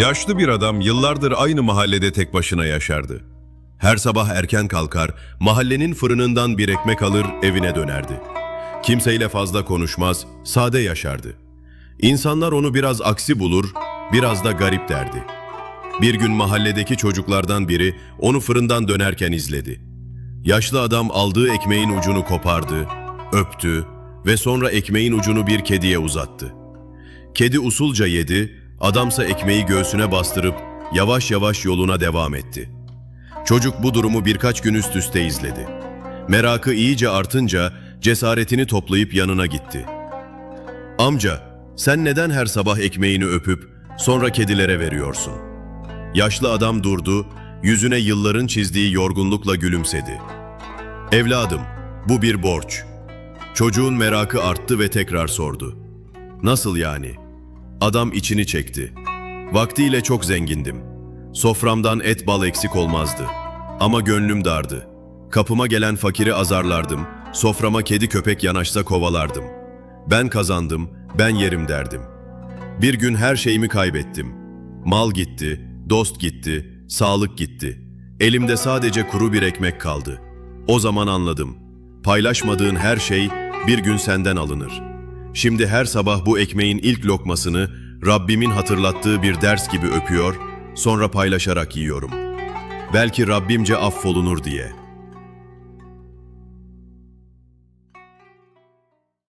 Yaşlı bir adam yıllardır aynı mahallede tek başına yaşardı. Her sabah erken kalkar, mahallenin fırınından bir ekmek alır, evine dönerdi. Kimseyle fazla konuşmaz, sade yaşardı. İnsanlar onu biraz aksi bulur, biraz da garip derdi. Bir gün mahalledeki çocuklardan biri onu fırından dönerken izledi. Yaşlı adam aldığı ekmeğin ucunu kopardı, öptü ve sonra ekmeğin ucunu bir kediye uzattı. Kedi usulca yedi, adamsa ekmeği göğsüne bastırıp yavaş yavaş yoluna devam etti. Çocuk bu durumu birkaç gün üst üste izledi. Merakı iyice artınca cesaretini toplayıp yanına gitti. Amca, sen neden her sabah ekmeğini öpüp sonra kedilere veriyorsun? Yaşlı adam durdu, yüzüne yılların çizdiği yorgunlukla gülümsedi. Evladım, bu bir borç. Çocuğun merakı arttı ve tekrar sordu. Nasıl yani? Adam içini çekti. Vaktiyle çok zengindim. Soframdan et bal eksik olmazdı. Ama gönlüm dardı. Kapıma gelen fakiri azarlardım. Soframa kedi köpek yanaşsa kovalardım. Ben kazandım, ben yerim derdim. Bir gün her şeyimi kaybettim. Mal gitti, dost gitti, sağlık gitti. Elimde sadece kuru bir ekmek kaldı. O zaman anladım. Paylaşmadığın her şey bir gün senden alınır. Şimdi her sabah bu ekmeğin ilk lokmasını Rabbimin hatırlattığı bir ders gibi öpüyor, sonra paylaşarak yiyorum. Belki Rabbimce affolunur diye.''